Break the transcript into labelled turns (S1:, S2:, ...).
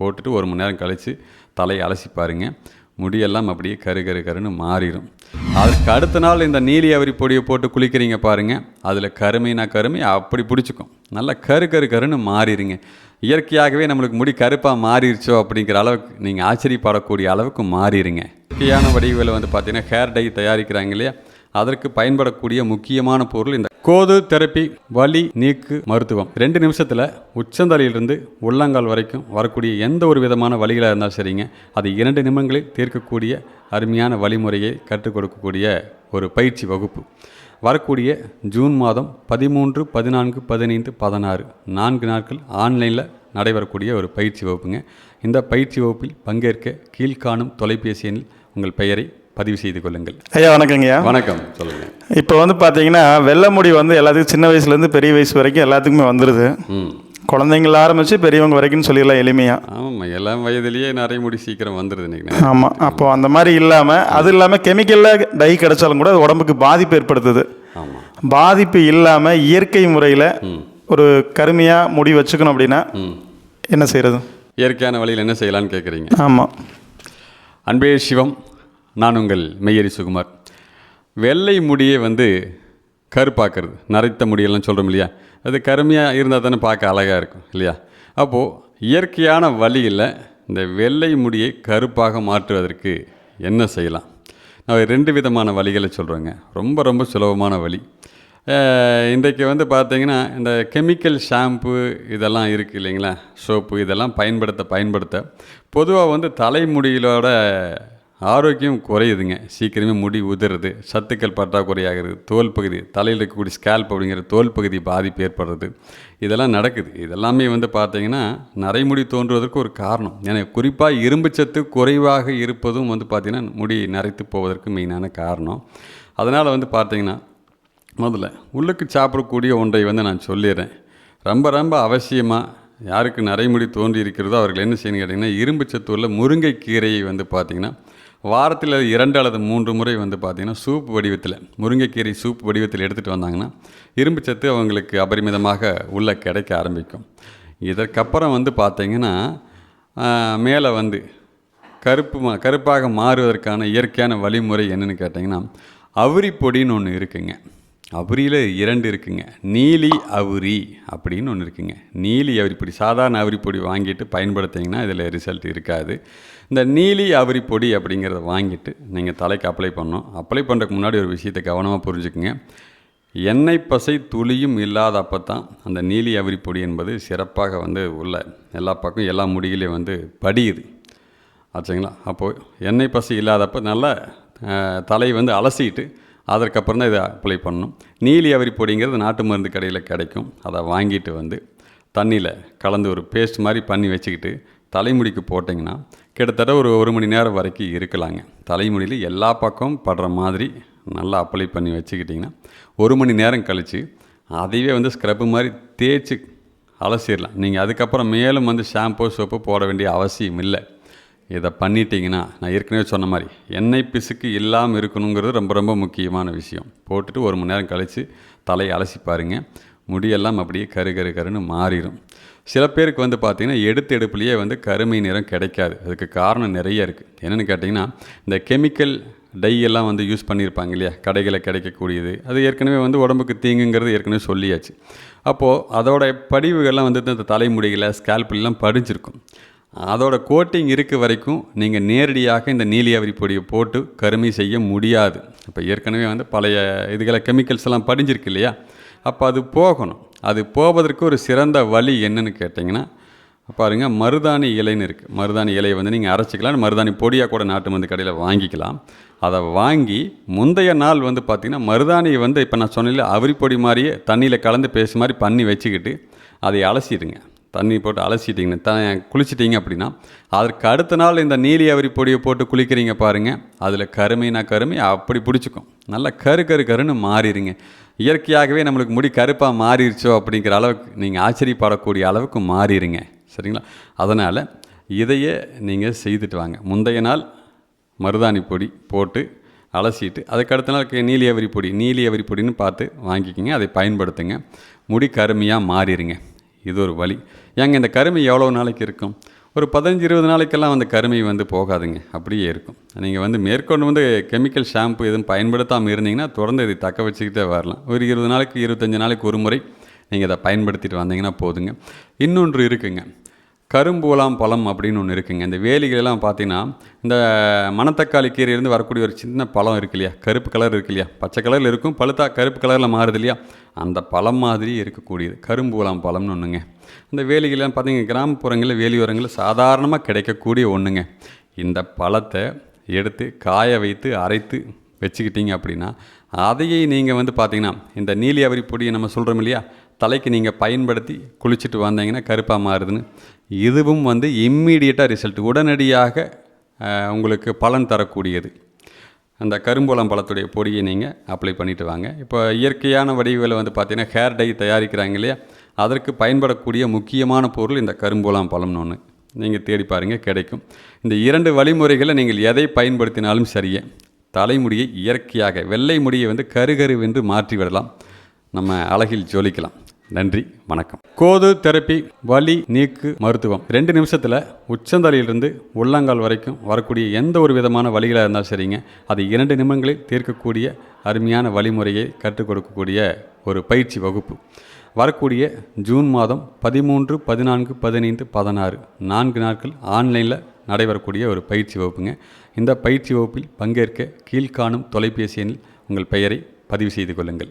S1: போட்டுட்டு ஒரு மணி நேரம் கழித்து தலையை அலசி பாருங்க. முடியெல்லாம் அப்படியே கரு கரு கருன்னு மாறிடும் அதுக்கு அடுத்த நாள் இந்த நீலி அவரி பொடியை போட்டு குளிக்கிறீங்க பாருங்கள் அதில் கருமைனா கருமை அப்படி பிடிச்சிக்கும். நல்லா கரு கரு கருன்னு மாறிடுங்க இயற்கையாகவே நம்மளுக்கு முடி கருப்பாக மாறிடுச்சோ அப்படிங்கிற அளவுக்கு நீங்கள் ஆச்சரியப்படக்கூடிய அளவுக்கு மாறிடுங்க இயற்கையான வடிவில் வந்து பார்த்தீங்கன்னா ஹேர் டை தயாரிக்கிறாங்க இல்லையா? அதற்கு பயன்படக்கூடிய முக்கியமான பொருள் இந்த கோது தெரப்பி வலி நீக்கு மருத்துவம். ரெண்டு நிமிஷத்தில் உச்சந்தலையிலிருந்து உள்ளங்கால் வரைக்கும் வரக்கூடிய எந்த ஒரு விதமான வழிகளாக இருந்தாலும் சரிங்க. அது இரண்டு நிமிடங்களில் தீர்க்கக்கூடிய அருமையான வழிமுறையை கற்றுக் கொடுக்கக்கூடிய ஒரு பயிற்சி வகுப்பு. வரக்கூடிய ஜூன் மாதம் பதிமூன்று பதினான்கு பதினைந்து பதினாறு நான்கு நாட்கள் ஆன்லைனில் நடைபெறக்கூடிய ஒரு பயிற்சி வகுப்புங்க. இந்த பயிற்சி வகுப்பில் பங்கேற்க கீழ்காணும் தொலைபேசி எண்ணில் உங்கள் பெயரை பதிவு செய்து கொள்ளுங்கள்.
S2: ஐயா வணக்கங்கய்யா.
S1: வணக்கம் சொல்லுங்கள்
S2: இப்போ வந்து பார்த்தீங்கன்னா வெள்ளை முடி வந்து எல்லாத்துக்கும் சின்ன வயசுலேருந்து பெரிய வயசு வரைக்கும் எல்லாத்துக்குமே வந்துடுது குழந்தைங்கள ஆரம்பித்து பெரியவங்க வரைக்கும் சொல்லிடலாம் எளிமையாக
S1: ஆமாம்மா எல்லாம் வயதிலேயே நிறைய முடி சீக்கிரம் வந்துடுது இன்னைக்கு
S2: ஆமாம் அப்போ அந்த மாதிரி இல்லாமல் அது இல்லாமல் கெமிக்கலில் டை கிடைச்சாலும் கூட உடம்புக்கு பாதிப்பு ஏற்படுத்துது.
S1: ஆமாம்
S2: பாதிப்பு இல்லாமல் இயற்கை முறையில் ஒரு கருமையாக முடி வச்சுக்கணும் அப்படின்னா என்ன செய்கிறது
S1: இயற்கையான வழியில் என்ன செய்யலாம்னு கேட்குறீங்க
S2: ஆமாம்
S1: அன்பே சிவம். நான் உங்கள் மெய்யரி சுகுமார். வெள்ளை முடியை வந்து கருப்பாக்குறது. நரைத்த முடியெல்லாம் சொல்கிறோம் இல்லையா? அது கருமையாக இருந்தால் தானே பார்க்க அழகாக இருக்கும் இல்லையா? அப்போது இயற்கையான வழியில் இந்த வெள்ளை முடியை கருப்பாக மாற்றுவதற்கு என்ன செய்யலாம்? நான் ரெண்டு விதமான வழிகளை சொல்கிறேங்க ரொம்ப ரொம்ப சுலபமான வழி. இன்றைக்கு வந்து பார்த்திங்கன்னா இந்த கெமிக்கல் ஷாம்பு இதெல்லாம் இருக்குது இல்லைங்களா? சோப்பு இதெல்லாம் பயன்படுத்த பயன்படுத்த. பொதுவாக வந்து தலைமுடியிலோட ஆரோக்கியம் குறையுதுங்க. சீக்கிரமே முடி உதிருது சத்துக்கள் பற்றாக்குறையாகிறது தோல் பகுதி தலையில் இருக்கக்கூடிய ஸ்கேல்ப் அப்படிங்கிற தோல் பகுதி பாதிப்பு ஏற்படுறது. இதெல்லாம் நடக்குது. இதெல்லாமே வந்து பார்த்தீங்கன்னா நரைமுடி தோன்றுவதற்கு ஒரு காரணம். ஏன்னா குறிப்பாக இரும்பு சத்து குறைவாக இருப்பதும் வந்து பார்த்திங்கன்னா முடி நரைத்து போவதற்கு மெயினான காரணம். அதனால் வந்து பார்த்திங்கன்னா முதல்ல உள்ளுக்கு சாப்பிடக்கூடிய ஒன்றை வந்து நான் சொல்லிடுறேன். ரொம்ப ரொம்ப அவசியமாக யாருக்கு நரைமுடி தோன்றி இருக்கிறதோ அவர்கள் என்ன செய்யணும் கேட்டிங்கன்னா இரும்பு சத்து உள்ள முருங்கைக்கீரையை வந்து பார்த்திங்கன்னா வாரத்தில் இரண்டு அல்லது மூன்று முறை வந்து பார்த்திங்கன்னா சூப் வடிவத்தில் முருங்கைக்கீரை சூப் வடிவத்தில் எடுத்துகிட்டு வந்தாங்கன்னா இரும்பு சத்து அவங்களுக்கு அபரிமிதமாக உள்ளே கிடைக்க ஆரம்பிக்கும். இதற்கப்புறம் வந்து பார்த்திங்கன்னா மேலே வந்து கருப்பு மா கருப்பாக மாறுவதற்கான இயற்கையான வழிமுறை என்னென்னு கேட்டிங்கன்னா அவுரி பொடின்னு ஒன்று இருக்குங்க. அவுரியில் இரண்டு இருக்குங்க. நீலி அவுரி அப்படின்னு ஒன்று இருக்குங்க. நீலி அவரி பொடி சாதாரண அவரி பொடி வாங்கிட்டு பயன்படுத்திங்கன்னா இதில் ரிசல்ட் இருக்காது. இந்த நீலி அவரி பொடி அப்படிங்கிறத வாங்கிட்டு நீங்கள் தலைக்கு அப்ளை பண்ணோம் அப்ளை பண்ணுறதுக்கு முன்னாடி ஒரு விஷயத்தை கவனமாக புரிஞ்சுக்குங்க. எண்ணெய் பசை துளியும் இல்லாதப்போ தான் அந்த நீலி அவரி பொடி என்பது சிறப்பாக வந்து உள்ள எல்லா பக்கம் எல்லா முடியிலையும் வந்து படியுது. ஆச்சுங்களா? அப்போது எண்ணெய் பசை இல்லாதப்போ நல்லா தலை வந்து அலசிட்டு அதற்கப்புறம் தான் இதை அப்ளை பண்ணணும். நீலி அவரி பொடிங்கிறது நாட்டு மருந்து கடையில் கிடைக்கும். அதை வாங்கிட்டு வந்து தண்ணியில் கலந்து ஒரு பேஸ்ட் மாதிரி பண்ணி வச்சுக்கிட்டு தலைமுடிக்கு போட்டிங்கன்னா கிட்டத்தட்ட ஒரு ஒரு மணி நேரம் வரைக்கும் இருக்கலாங்க. தலைமுடியில் எல்லா பக்கமும் படுற மாதிரி நல்லா அப்ளை பண்ணி வச்சுக்கிட்டிங்கன்னா ஒரு மணி நேரம் கழித்து அதையே வந்து ஸ்க்ரப்பு மாதிரி தேய்ச்சி அலசிடலாம். நீங்கள் அதுக்கப்புறம் மேலும் வந்து ஷாம்பு சோப்பு போட வேண்டிய அவசியம் இல்லை. இதை பண்ணிட்டீங்கன்னா நான் ஏற்கனவே சொன்ன மாதிரி எண்ணெய் பிசுக்கு இல்லாமல் இருக்கணுங்கிறது ரொம்ப ரொம்ப முக்கியமான விஷயம். போட்டுட்டு ஒரு மணி நேரம் கழித்து தலையை அலசி பாருங்க. முடியெல்லாம் அப்படியே கரு கரு கருன்னு மாறிடும். சில பேருக்கு வந்து பார்த்திங்கன்னா எடுத்து எடுப்புலேயே வந்து கருமை நிறம் கிடைக்காது. அதுக்கு காரணம் நிறைய இருக்குது என்னென்னு கேட்டிங்கன்னா இந்த கெமிக்கல் டை எல்லாம் வந்து யூஸ் பண்ணியிருப்பாங்க இல்லையா? கடைகளில் கிடைக்கக்கூடியது. அது ஏற்கனவே வந்து உடம்புக்கு தீங்குங்கிறது ஏற்கனவே சொல்லியாச்சு. அப்போது அதோடய படிவுகள்லாம் வந்து இந்த தலைமுடிகளை ஸ்கேல்ப்லாம் படிஞ்சிருக்கும். அதோட கோட்டிங் இருக்க வரைக்கும் நீங்கள் நேரடியாக இந்த நீலியாவரி பொடியை போட்டு கருமை செய்ய முடியாது. இப்போ ஏற்கனவே வந்து பழைய இதுகளை கெமிக்கல்ஸ் எல்லாம் படிஞ்சிருக்கு இல்லையா? அப்போ அது போகணும். அது போவதற்கு ஒரு சிறந்த வழி என்னன்னு கேட்டிங்கன்னா பாருங்கள் மருதாணி இலைன்னு இருக்குது மருதாணி இலையை வந்து நீங்கள் அரைச்சிக்கலாம். மருதாணி பொடியாக கூட நாட்டு மருந்து கடையில் வாங்கிக்கலாம். அதை வாங்கி முந்தைய நாள் வந்து பார்த்திங்கன்னா மருதாணியை வந்து இப்போ நான் சொன்னேன்ல அவரி பொடி மாதிரியே தண்ணியில் கலந்து பேசு மாதிரி பண்ணி வச்சுக்கிட்டு அதை அலசிடுங்க. தண்ணி போட்டு அலசிட்டிங்கன்னா த குளிச்சிட்டிங்க அப்படின்னா அதற்கு அடுத்த நாள் இந்த நீலி அவரி பொடியை போட்டு குளிக்கிறீங்க பாருங்கள் அதில் கருமைனா கருமை அப்படி பிடிச்சிக்கும். நல்லா கரு கரு கருன்னு மாறிடுங்க. இயற்கையாகவே நம்மளுக்கு முடி கருப்பாக மாறிடுச்சோ அப்படிங்கிற அளவுக்கு நீங்கள் ஆச்சரியப்படக்கூடிய அளவுக்கு மாறிடுங்க. சரிங்களா? அதனால் இதையே நீங்கள் செய்துட்டு வாங்க. முந்தைய நாள் மருதாணி பொடி போட்டு அலசிட்டு அதுக்கு அடுத்த நாள் நீலி அவரி பொடி நீலி அவரி பொடின்னு பார்த்து வாங்கிக்கிங்க அதை பயன்படுத்துங்க. முடி கருமையாக மாறிடுங்க. இது ஒரு வழி. ஏங்க இந்த கருமை எவ்வளோ நாளைக்கு இருக்கும்? ஒரு பதினஞ்சு இருபது நாளைக்கெல்லாம் அந்த கருமை வந்து போகாதுங்க. அப்படியே இருக்கும். நீங்கள் வந்து மேற்கொண்டு வந்து கெமிக்கல் ஷாம்பு எதுவும் பயன்படுத்தாமல் இருந்தீங்கன்னா தொடர்ந்து இதை தக்க வச்சுக்கிட்டே வரலாம். ஒரு இருபது நாளைக்கு இருபத்தஞ்சி நாளைக்கு ஒரு முறை நீங்கள் அதை பயன்படுத்திட்டு வந்தீங்கன்னா போதுங்க. இன்னொன்று இருக்குங்க. கரும்பூலாம் பழம் அப்படின்னு ஒன்று இருக்குங்க. இந்த வேலிகளெல்லாம் பார்த்தீங்கன்னா இந்த மணத்தக்காளி கீரையிலேருந்து வரக்கூடிய ஒரு சின்ன பழம் இருக்கு இல்லையா? கருப்பு கலர் இருக்கு இல்லையா? பச்சை கலரில் இருக்கும் பழுத்தா கருப்பு கலரில் மாறுது இல்லையா? அந்த பழம் மாதிரி இருக்கக்கூடியது. கரும்பூலாம் பழம்னு ஒன்றுங்க இந்த வேலிகள்லாம் பார்த்தீங்கன்னா கிராமப்புறங்களில் வேலியோரங்களில் சாதாரணமாக கிடைக்கக்கூடிய ஒன்றுங்க இந்த பழத்தை எடுத்து காய வைத்து அரைத்து வச்சுக்கிட்டீங்க அப்படின்னா அதையே நீங்கள் வந்து பார்த்தீங்கன்னா இந்த நீலி அவரி பொடியை நம்ம சொல்கிறோம் இல்லையா? தலைக்கு நீங்கள் பயன்படுத்தி குளிச்சுட்டு வந்தீங்கன்னா கருப்பாக மாறுதுன்னு. இதுவும் வந்து இம்மீடியட்டாக ரிசல்ட் உடனடியாக உங்களுக்கு பலன் தரக்கூடியது. அந்த கரும்பூலம் பழத்துடைய பொடியை நீங்கள் அப்ளை பண்ணிட்டு வாங்க. இப்போ இயற்கையான வடிவில் வந்து பார்த்தீங்கன்னா ஹேர் டை தயாரிக்கிறாங்க இல்லையா? அதற்கு பயன்படக்கூடிய முக்கியமான பொருள் இந்த கரும்பூலம் பழம்னு ஒன்று நீங்கள் தேடி பாருங்கள் கிடைக்கும். இந்த இரண்டு வழிமுறைகளை நீங்கள் எதை பயன்படுத்தினாலும் சரியே தலைமுடியை இயற்கையாக வெள்ளை முடியை வந்து கருகருவென்று மாற்றி விடலாம் நம்ம அழகில் ஜொலிக்கலாம். நன்றி வணக்கம். கோது தெரப்பி வலி நீக்கு மருத்துவம். ரெண்டு நிமிஷத்தில் உச்சந்தலையிலிருந்து உள்ளங்கால் வரைக்கும் வரக்கூடிய எந்த ஒரு விதமான வழிகளாக இருந்தாலும் சரிங்க. அது இரண்டு நிமிடங்களில் தீர்க்கக்கூடிய அருமையான வழிமுறையை கற்றுக் கொடுக்கக்கூடிய ஒரு பயிற்சி வகுப்பு. வரக்கூடிய ஜூன் மாதம் பதிமூன்று பதினான்கு பதினைந்து பதினாறு நான்கு நாட்கள் ஆன்லைனில் நடைபெறக்கூடிய ஒரு பயிற்சி வகுப்புங்க. இந்த பயிற்சி வகுப்பில் பங்கேற்க கீழ்காணும் தொலைபேசி எண்ணில் உங்கள் பெயரை பதிவு செய்து கொள்ளுங்கள்.